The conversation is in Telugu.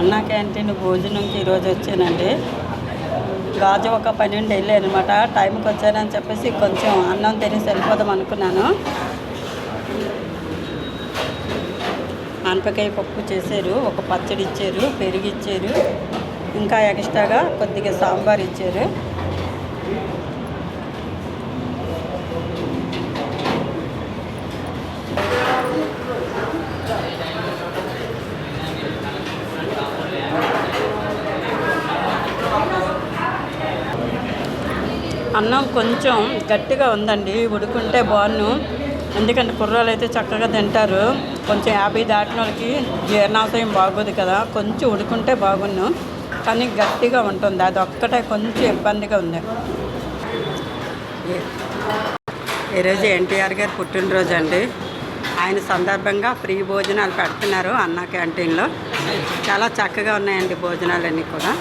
అన్నా క్యాంటీన్ భోజనంకి ఈరోజు వచ్చానండి. గాజు ఒక పన్నెండు వెళ్ళాను అనమాట టైంకి వచ్చానని చెప్పేసి కొంచెం అన్నం తినేసి వెళ్ళిపోదాం అనుకున్నాను. ఆనపకాయ పప్పు చేశారు ఒక పచ్చడి ఇచ్చారు పెరుగు ఇచ్చారు ఇంకా ఎక్స్ట్రాగా కొద్దిగా సాంబార్ ఇచ్చారు. అన్నం కొంచెం గట్టిగా ఉందండి ఉడుకుంటే బాగున్ను ఎందుకంటే కుర్రాలు అయితే చక్కగా తింటారు. కొంచెం యాభై దాటిన వాళ్ళకి జీర్ణాశయం బాగోదు కదా కొంచెం ఉడుకుంటే బాగున్ను కానీ గట్టిగా ఉంటుంది అది ఒక్కటే కొంచెం ఇబ్బందిగా ఉంది. ఈ- ఈరోజు ఎన్టీఆర్ గారు పుట్టినరోజు అండి. ఆయన సందర్భంగా ఫ్రీ భోజనాలు పెడుతున్నారు అన్న క్యాంటీన్లో. చాలా చక్కగా ఉన్నాయండి భోజనాలన్నీ కూడా.